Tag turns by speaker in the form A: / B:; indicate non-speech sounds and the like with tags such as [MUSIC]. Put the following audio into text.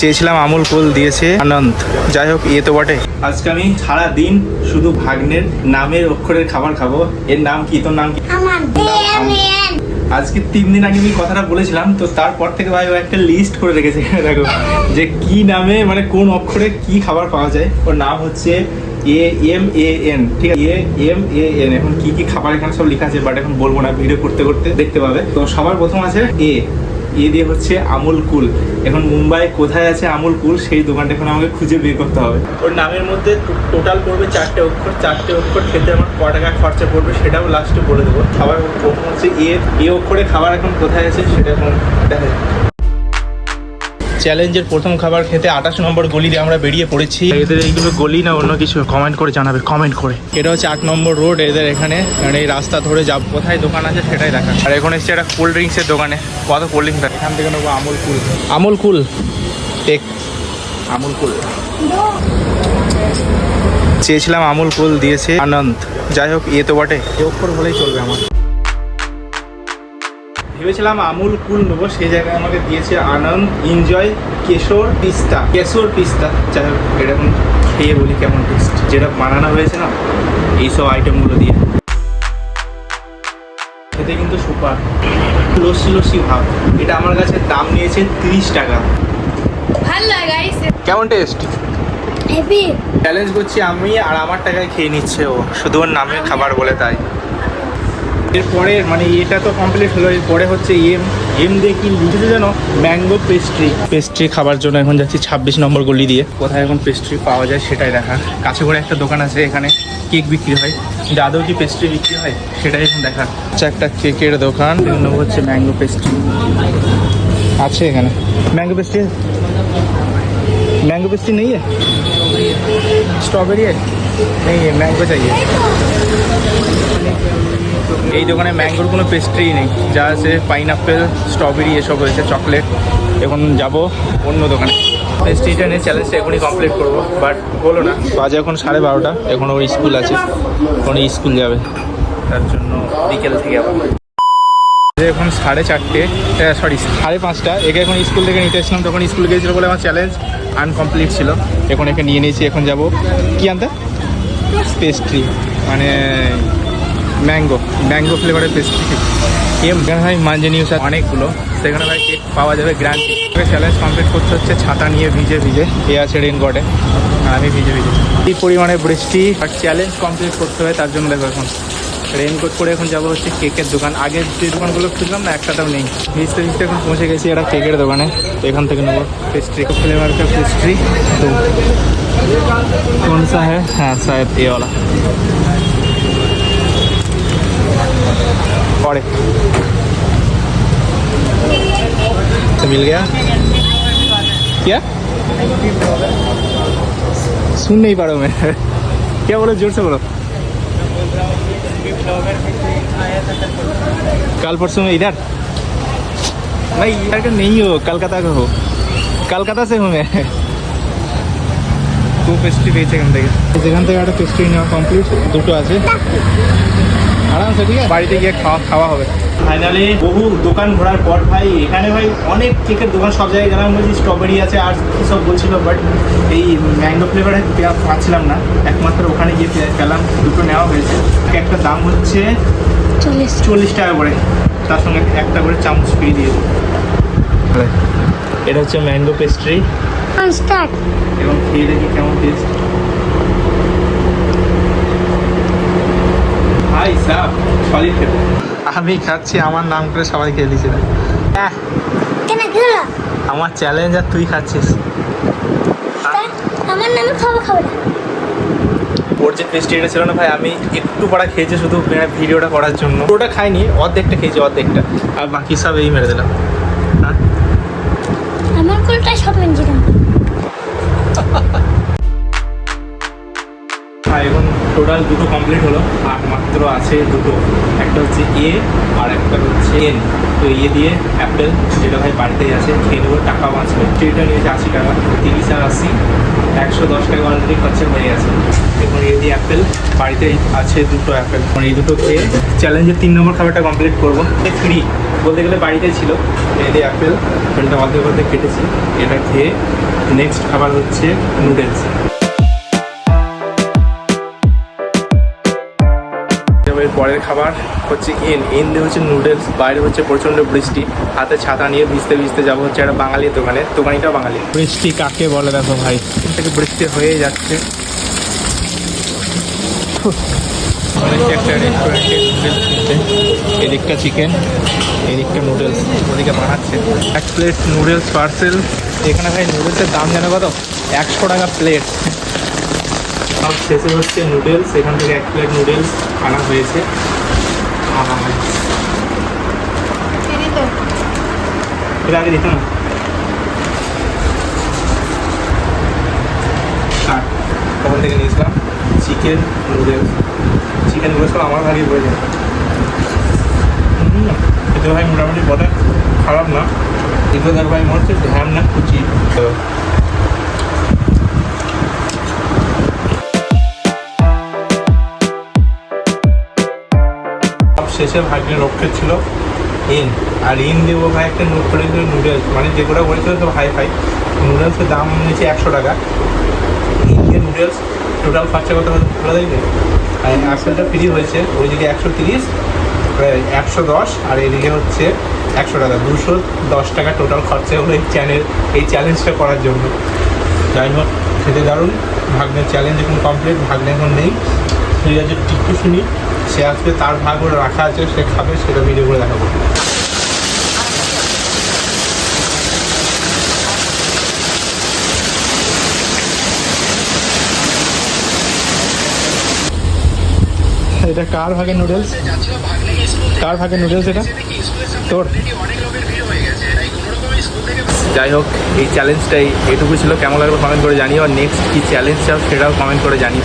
A: চেয়েছিলাম আমুল কুল দিয়েছে আনন্দ। যাই হোক ইয়ে তো বটে। আজকে আমি সারা দিন শুধু ভাগ্নের নামের অক্ষরের খাবার খাব। এর নাম কি? তোর নাম কি? আজকে তিন দিন আগে আমি কথাটা বলেছিলাম তো তারপর থেকে ভাই ও একটা লিস্ট করে রেখেছে। [LAUGHS] দেখো যে কি নামে মানে কোন অক্ষরে কি খাবার পাওয়া যায়। ওর নাম হচ্ছে এ এম এ এন ঠিক আছে? এ এম এ এন এখন কি কি খাবার এখানে সব লেখা আছে বাট এখন বলব না ভিডিও করতে করতে দেখতে পাবে। তো সবার প্রথম আছে এ। এ দিয়ে হচ্ছে আমুল কুল। এখন মুম্বাই কোথায় আছে আমুল কুল, সেই দোকানটা এখন আমাকে খুঁজে বের করতে হবে। ওর নামের মধ্যে টোটাল পড়বে চারটে অক্ষর। চারটে অক্ষর খেতে আমার ক টাকা খরচা পড়বে সেটাও লাস্টে বলে দেবো। খাবার প্রথম হচ্ছে এ এ অক্ষরে খাবার এখন কোথায় আছে সেটা এখন দেখা চ্যালেঞ্জের প্রথম খাবার খেতে আঠাশ নম্বর গলি দিয়ে আমরা বেরিয়ে পড়েছি। এদের এইগুলো গলি না অন্য কিছু? কমেন্ট করে জানাবে কমেন্ট করে। এটা হচ্ছে আট নম্বর রোড এদের এখানে মানে এই রাস্তা ধরে যাব কোথায় দোকান আছে সেটাই দেখা। আর এখন এসছে একটা কোল্ড ড্রিঙ্কসের দোকানে। কত কোল্ড ড্রিঙ্কস এখান থেকে নেব Amul cool. Amul cool? Take Amul cool. চেয়েছিলাম আমুল কুল দিয়েছে আনন্দ। যাই হোক ইয়ে তো বটে। অক্ষর হলেই চলবে আমার। ভেবেছিলাম আমুল কুল নেব সেই জায়গায় আমাকে দিয়েছে আনন্দ এনজয় কেশর পিস্তা। কেশর পিস্তা যাই হোক এটা এখন খেয়ে বলি কেমন টেস্ট যেটা বানানো হয়েছে না এইসব আইটেমগুলো দিয়ে। খেতে কিন্তু সুপার। লস্যি লস্যি ভাব। এটা আমার কাছে দাম নিয়েছে তিরিশ টাকা। কেমন টেস্ট
B: হেভি
A: চ্যালেঞ্জ করছি আমি আর আমার টাকায় খেয়ে নিচ্ছে ও। শুধু ওর নামের খাবার বলে তাই। এরপরে মানে এটা তো কমপ্লিট হলো, এরপরে হচ্ছে এম এম দিয়ে কি লিখেছে যেন? ম্যাঙ্গো পেস্ট্রি পেস্ট্রি খাবার জন্য এখন যাচ্ছি ছাব্বিশ নম্বর গলি দিয়ে। কোথায় এখন পেস্ট্রি পাওয়া যায় সেটাই দেখা। কাছে করে একটা দোকান আছে, এখানে কেক বিক্রি হয়। কিন্তু আদৌ কি পেস্ট্রি বিক্রি হয়? সেটাই এখন দেখা। আচ্ছা একটা কেকের দোকান। নম্বর হচ্ছে ম্যাঙ্গো পেস্ট্রি আছে এখানে। ম্যাঙ্গো পেস্ট্রি ম্যাঙ্গো পেস্ট্রি নেই স্ট্রবেরি नहीं है मैंगो चाहिए এই দোকানে ম্যাঙ্গোর কোনো পেস্ট্রি নেই যা আছে পাইনাপেল স্ট্রবেরি এসব রয়েছে চকলেট এখন যাব অন্য দোকানে পেস্ট্রিটা নিয়ে চ্যালেঞ্জটা এখনই কমপ্লিট করবো বাট হলো না বাজে এখন সাড়ে বারোটা এখন ওর স্কুল আছে এখন স্কুল যাবে তার জন্য বিকেল থেকে আবার যে এখন সাড়ে চারটে সরি সাড়ে পাঁচটা একে এখন স্কুল থেকে নিতে এসেছিলাম তখন স্কুল গিয়েছিল বলে আমার চ্যালেঞ্জ আনকমপ্লিট ছিল এখন একে নিয়ে নিয়েছি এখন যাব কি আনতে পেস্ট্রি মানে ম্যাঙ্গো ম্যাঙ্গো ফ্লেভারের পেস্ট্রি কেম এখানে ভাই মাঞ্জে নিউজ অনেকগুলো। সেখানে ভাই কেক পাওয়া যাবে গ্র্যান্ড চ্যালেঞ্জ কমপ্লিট করতে হচ্ছে, ছাতা নিয়ে ভিজে ভিজে। এ আছে রেনকোটে আর আমি ভিজে ভিজে। এই পরিমাণে বৃষ্টি, আর চ্যালেঞ্জ কমপ্লিট করতে হয়, তার জন্য দেখো এখন। রেনকোট করে এখন যাবো হচ্ছে কেকের দোকান আগের যে দোকানগুলো খুঁজলাম না একটাটাও নেই ভিজতে ভিজতে এখন পৌঁছে গেছি একটা কেকের দোকানে এখান থেকে নেবো পেস্ট্রি ফ্লেভার का पेस्ट्री तो कौन सा है हाँ शायद ये वाला और एक। तो मिल गया क्या सुन नहीं पा रहा हूँ मैं क्या बोलो जोर से बोलो कल परसों में इधर नहीं इधर का नहीं हो कलकत्ता का हो कलकत्ता से हूँ मैं টু পেস্ট্রি পেয়েছে এখান থেকে যেখান থেকে একটা পেস্ট্রি নেওয়া কমপ্লিট দুটো আছে আরামসে ঠিক আছে বাড়িতে গিয়ে খাওয়া খাওয়া হবে। ফাইনালি বহু দোকান ঘোরার পর ভাই এখানে ভাই অনেক কেকের দোকান সব জায়গায় গেলাম। বলছি স্ট্রবেরি আছে আর কী সব বলছিল বাট এই ম্যাঙ্গো ফ্লেভারে পাচ্ছিলাম না। একমাত্র ওখানে গিয়ে পেলাম দুটো নেওয়া হয়েছে। একটা দাম হচ্ছে
B: চল্লিশ
A: চল্লিশ টাকা করে। তার সঙ্গে একটা করে চামচ ফ্রি দিয়ে এটা হচ্ছে ম্যাঙ্গো পেস্ট্রি এবং খেয়ে দেখি কেমন টেস্ট হাই সাপ সলিড খেতে আমি খাচ্ছি আমার নাম করে সবাই খেয়ে দিচ্ছে না আমার চ্যালেঞ্জ আর তুই খাচ্ছিস।
B: আমার নামে খাব খাব না।
A: ওর যে পেস্ট্রিটা ছিল না ভাই আমি একটু পড়া খেয়েছি শুধু মানে ভিডিওটা করার জন্য। পুরোটা খাইনি অর্ধেকটা খেয়েছি অর্ধেকটা। আর বাকি সব এই মেরে দিলাম।
B: আমার কোলটা সব
A: আর এখন টোটাল দুটো কমপ্লিট হলো। আর মাত্র আছে দুটো। একটা হচ্ছে এ আর একটা হচ্ছে এন তো এ দিয়ে অ্যাপেল যেটা ভাই বাড়িতেই আছে, খেয়ে নেব টাকা বাঁচবে ট্রেটা নিয়েছে আশি টাকা, তিরিশ আর আশি, একশো দশ টাকা অলরেডি খরচা হয়ে গেছে। এখন এ দিয়ে অ্যাপেল বাড়িতেই আছে দুটো অ্যাপেল এই দুটো খেয়ে চ্যালেঞ্জের তিন নম্বর খাবারটা কমপ্লিট করব। ফ্রি বলতে গেলে বাড়িতেই ছিল। এ দিয়ে অ্যাপেল অ্যাপেলটা অর্ধেক অর্ধেক কেটেছি। এটা খেয়ে নেক্সট খাবার হচ্ছে নুডলস এর পরের খাবার হচ্ছে এন এন দিয়ে হচ্ছে নুডলস বাইরে হচ্ছে প্রচণ্ড বৃষ্টি। হাতে ছাতা নিয়ে ভিজতে ভিজতে যাব হচ্ছে একটা বাঙালি দোকানে দোকানিটাও বাঙালি। বৃষ্টি কাকে বলে দেখো ভাই? থেকে বৃষ্টি হয়ে যাচ্ছে। এদিকটা চিকেন এদিকটা নুডলস ওদিকে বানাচ্ছে। এক প্লেট নুডলস পার্সেল এখানে ভাই নুডলসের দাম জানো কত? একশো টাকা প্লেট সব শেষে হচ্ছে নুডলস এখান থেকে এক প্লেট নুডলস আনা হয়েছে। এটা আগে দিত আর ওখান থেকে নিয়েছিলাম চিকেন নুডলস চিকেন নুডলস আমার ভাগে হয়ে যায়। এতে ভাই মোটামুটি বটে খারাপ না। এগুলো ভাই মনে হচ্ছে ধ্যান শেষে ভাগ্যের রক্ষে ছিল। ইন, আর ইন দেবো ভাই একটা নোট করে দিল নুডলস মানে যে যেগুলো বলেছিল তো হাই ফাই নুডলসের দাম নিয়েছে একশো টাকা। ইন্ডিয়ান নুডলস টোটাল খরচা হবে বলে দেখবে আর অ্যাপেলটা ফ্রি হয়েছে, ওই দিকে একশো তিরিশ একশো দশ, আর এদিকে হচ্ছে একশো টাকা। দুশো দশ টাকা টোটাল খরচা হলো এই চ্যানেল এই চ্যালেঞ্জটা করার জন্য। যাই হোক, খেতে দারুণ। ভাগ্নের চ্যালেঞ্জ এখন কমপ্লিট ভাগ্নে এখন নেই। আছে টিকটু শুনি সে আজকে তার ভাগ করে রাখা আছে, সে খাবে, সেটা ভিডিও করে দেখাবো। এটা কার ভাগে নুডলস কার ভাগে নুডলস এটা? তোর। যাই হোক, এই চ্যালেঞ্জটাই এটুকু ছিল। কেমন লাগবে কমেন্ট করে জানিও। আর নেক্সট কী চ্যালেঞ্জ চাও, সেটাও কমেন্ট করে জানিও।